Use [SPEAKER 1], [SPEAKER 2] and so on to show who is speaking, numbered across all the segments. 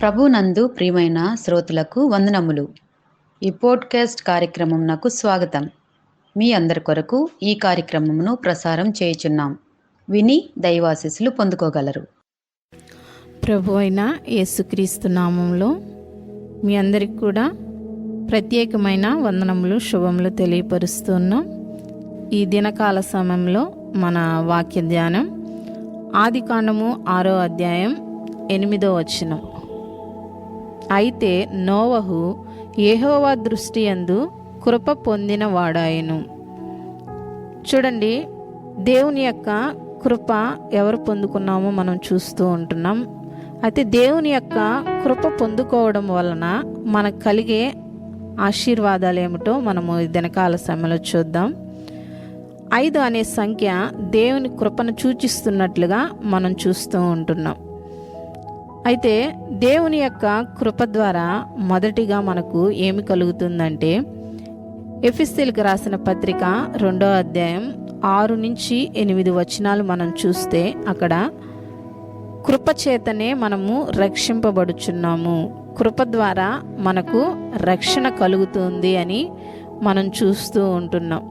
[SPEAKER 1] ప్రభునందు ప్రియమైన శ్రోతలకు వందనములు. ఈ పోడ్కాస్ట్ కార్యక్రమం నాకు స్వాగతం. మీ అందరి కొరకు ఈ కార్యక్రమమును ప్రసారం చేయుచున్నాం. విని దైవాశీస్సులు పొందుకోగలరు.
[SPEAKER 2] ప్రభు అయిన యేసుక్రీస్తు నామంలో మీ అందరికి కూడా ప్రత్యేకమైన వందనములు శుభములు తెలియపరుస్తున్నాం ఈ దినకాల సమయంలో మన వాక్య ధ్యానం ఆది కాండము ఆరో అధ్యాయం ఎనిమిదో వచనం. అయితే నోవహు ఏహోవా దృష్టి యందు కృప పొందిన వాడాయను. చూడండి దేవుని యొక్క కృప ఎవరు పొందుకున్నామో మనం చూస్తూ ఉంటున్నాం. అయితే దేవుని యొక్క కృప పొందుకోవడం వలన మనకు కలిగే ఆశీర్వాదాలు ఏమిటో మనము దినకాల సమయంలో చూద్దాం. ఐదు అనే సంఖ్య దేవుని కృపను సూచిస్తున్నట్లుగా మనం చూస్తూ ఉంటున్నాం. అయితే దేవుని యొక్క కృప ద్వారా మొదటిగా మనకు ఏమి కలుగుతుందంటే ఎఫిస్తిల్కి రాసిన పత్రిక రెండో అధ్యాయం ఆరు నుంచి ఎనిమిది వచనాలు మనం చూస్తే అక్కడ కృప చేతనే మనము రక్షింపబడుచున్నాము. కృప ద్వారా మనకు రక్షణ కలుగుతుంది అని మనం చూస్తూ ఉంటున్నాం.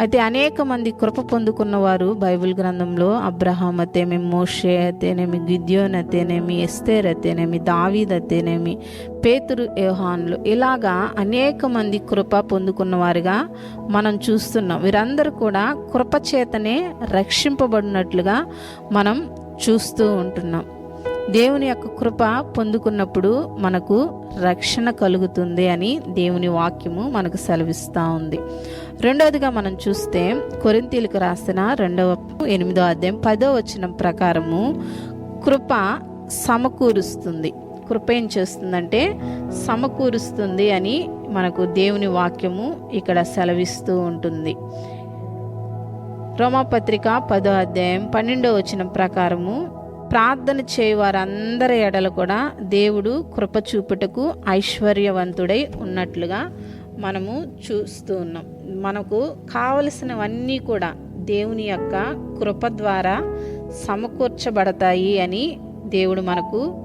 [SPEAKER 2] అయితే అనేక మంది కృప పొందుకున్నవారు బైబిల్ గ్రంథంలో అబ్రహాం అతేనేమి మోషే అతేనేమి గిద్యోన్ అతేనేమి ఎస్తేర్ అతేనేమి దావీద్ అతేనేమి పేతురు యోహాన్లు ఇలాగా అనేక మంది కృప పొందుకున్నవారుగా మనం చూస్తున్నాం. వీరందరూ కూడా కృప చేతనే రక్షింపబడినట్లుగా మనం చూస్తూ ఉంటున్నాం. దేవుని యొక్క కృప పొందుకున్నప్పుడు మనకు రక్షణ కలుగుతుంది అని దేవుని వాక్యము మనకు సెలవిస్తూ ఉంది. రెండవదిగా మనం చూస్తే కొరింతీలకు రాసిన రెండవ ఎనిమిదో అధ్యాయం పదో వచనం ప్రకారము కృప సమకూరుస్తుంది. కృప ఏం చేస్తుందంటే సమకూరుస్తుంది అని మనకు దేవుని వాక్యము ఇక్కడ సెలవిస్తూ ఉంటుంది. రోమాపత్రిక పదో అధ్యాయం పన్నెండో వచనం ప్రకారము ప్రార్థన చేయవారందరి ఎడలు కూడా దేవుడు కృప చూపుటకు ఐశ్వర్యవంతుడై ఉన్నట్లుగా మనము చూస్తూ ఉన్నాం. మనకు కావలసినవన్నీ కూడా దేవుని యొక్క కృప ద్వారా సమకూర్చబడతాయి అని దేవుడు మనకు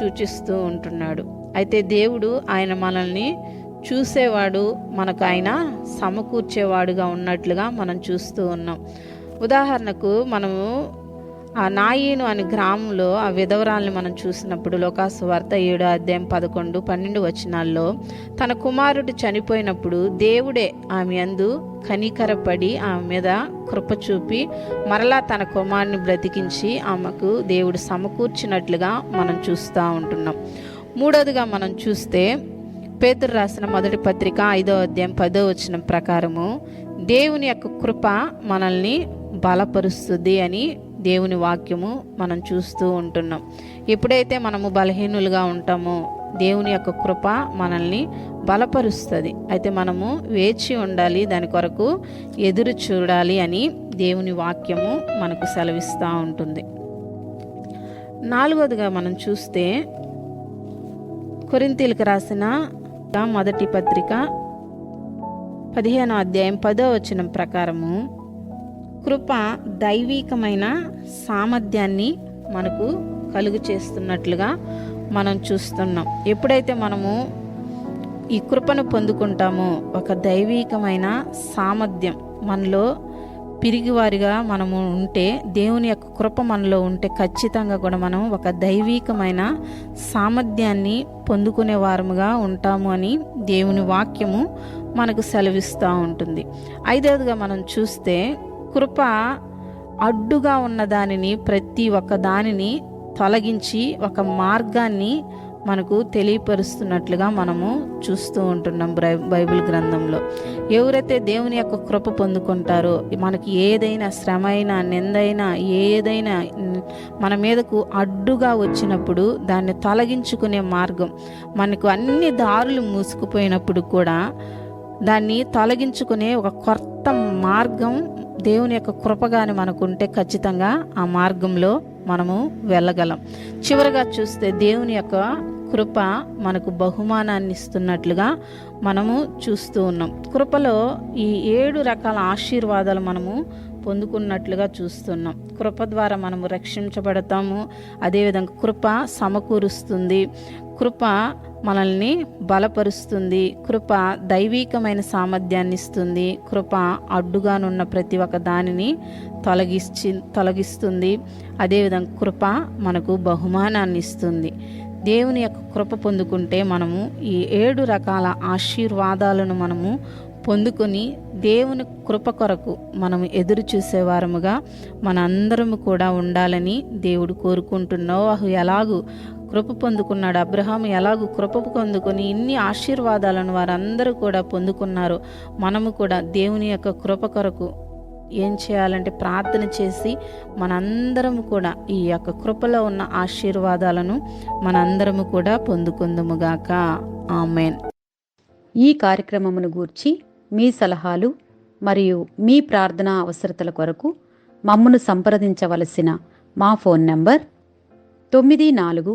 [SPEAKER 2] సూచిస్తూ ఉంటున్నాడు. అయితే దేవుడు ఆయన మనల్ని చూసేవాడు మనకు ఆయన సమకూర్చేవాడుగా ఉన్నట్లుగా మనం చూస్తూ ఉన్నాం. ఉదాహరణకు మనము ఆ నాయీను అనే గ్రామంలో ఆ విధవరాల్ని మనం చూసినప్పుడు లోకాసు వార్త ఏడో అధ్యాయం పదకొండు పన్నెండు వచనాల్లో తన కుమారుడు చనిపోయినప్పుడు దేవుడే ఆమె అందు కనికరపడి ఆమె మీద కృప చూపి మరలా తన కుమారుని బ్రతికించి ఆమెకు దేవుడు సమకూర్చినట్లుగా మనం చూస్తూ ఉంటున్నాం. మూడవదిగా మనం చూస్తే పేతురు రాసిన మొదటి పత్రిక ఐదో అధ్యాయం పదో వచనం ప్రకారము దేవుని యొక్క కృప మనల్ని బలపరుస్తుంది అని దేవుని వాక్యము మనం చూస్తూ ఉంటున్నాం. ఎప్పుడైతే మనము బలహీనులుగా ఉంటామో దేవుని యొక్క కృప మనల్ని బలపరుస్తుంది. అయితే మనము వేచి ఉండాలి దాని కొరకు ఎదురు చూడాలి అని దేవుని వాక్యము మనకు సెలవిస్తూ ఉంటుంది. నాలుగోదిగా మనం చూస్తే కొరింతీలకు రాసిన మొదటి పత్రిక పదిహేనో అధ్యాయం పదో వచనం ప్రకారము కృప దైవీకమైన సామర్థ్యాన్ని మనకు కలుగు చేస్తున్నట్లుగా మనం చూస్తున్నాం. ఎప్పుడైతే మనము ఈ కృపను పొందుకుంటామో ఒక దైవీకమైన సామర్థ్యం మనలో పిరిగివారిగా మనము ఉంటే దేవుని యొక్క కృప మనలో ఉంటే ఖచ్చితంగా కూడా మనం ఒక దైవీకమైన సామర్థ్యాన్ని పొందుకునే వారముగా ఉంటాము అని దేవుని వాక్యము మనకు సెలవిస్తూ ఉంటుంది. ఐదవదిగా మనం చూస్తే కృప అడ్డుగా ఉన్న దానిని ప్రతి ఒక్క దానిని తొలగించి ఒక మార్గాన్ని మనకు తెలియపరుస్తున్నట్లుగా మనము చూస్తూ ఉంటున్నాం బైబిల్ గ్రంథంలో. ఎవరైతే దేవుని యొక్క కృప పొందుకుంటారో మనకి ఏదైనా శ్రమ అయినా నిందైనా ఏదైనా మన మీదకు అడ్డుగా వచ్చినప్పుడు దాన్ని తొలగించుకునే మార్గం మనకు అన్ని దారులు మూసుకుపోయినప్పుడు కూడా దాన్ని తొలగించుకునే ఒక కొత్త మార్గం దేవుని యొక్క కృపగాని మనకుంటే ఖచ్చితంగా ఆ మార్గంలో మనము వెళ్ళగలం. చివరిగా చూస్తే దేవుని యొక్క కృప మనకు బహుమానాన్ని ఇస్తున్నట్లుగా మనము చూస్తూ ఉన్నాం. కృపలో ఈ ఏడు రకాల ఆశీర్వాదాలు మనము పొందుకున్నట్లుగా చూస్తున్నాం. కృప ద్వారా మనము రక్షించబడతాము. అదేవిధంగా కృప సమకూరుస్తుంది. కృప మనల్ని బలపరుస్తుంది కృప దైవీకమైన సామర్థ్యాన్ని ఇస్తుంది కృప అడ్డుగానున్న ప్రతి ఒక్క దానిని తొలగించి తొలగిస్తుంది. అదేవిధంగా కృప మనకు బహుమానాన్ని ఇస్తుంది. దేవుని యొక్క కృప పొందుకుంటే మనము ఈ ఏడు రకాల ఆశీర్వాదాలను మనము పొందుకొని దేవుని కృప కొరకు మనం ఎదురు చూసేవారముగా మనందరము కూడా ఉండాలని దేవుడు కోరుకుంటున్నావు. ఎలాగూ కృప పొందుకున్నాడు. అబ్రహాం ఎలాగూ కృప పొందుకొని ఇన్ని ఆశీర్వాదాలను వారందరూ కూడా పొందుకున్నారు. మనము కూడా దేవుని యొక్క కృప కొరకు ఏం చేయాలంటే ప్రార్థన చేసి మనందరము కూడా ఈ యొక్క కృపలో ఉన్న ఆశీర్వాదాలను మనందరము కూడా పొందుకుందుముగాక ఆమెన్.
[SPEAKER 1] ఈ కార్యక్రమమును గూర్చి మీ సలహాలు మరియు మీ ప్రార్థనా అవసరతల కొరకు మమ్మను సంప్రదించవలసిన మా ఫోన్ నంబర్ తొమ్మిది నాలుగు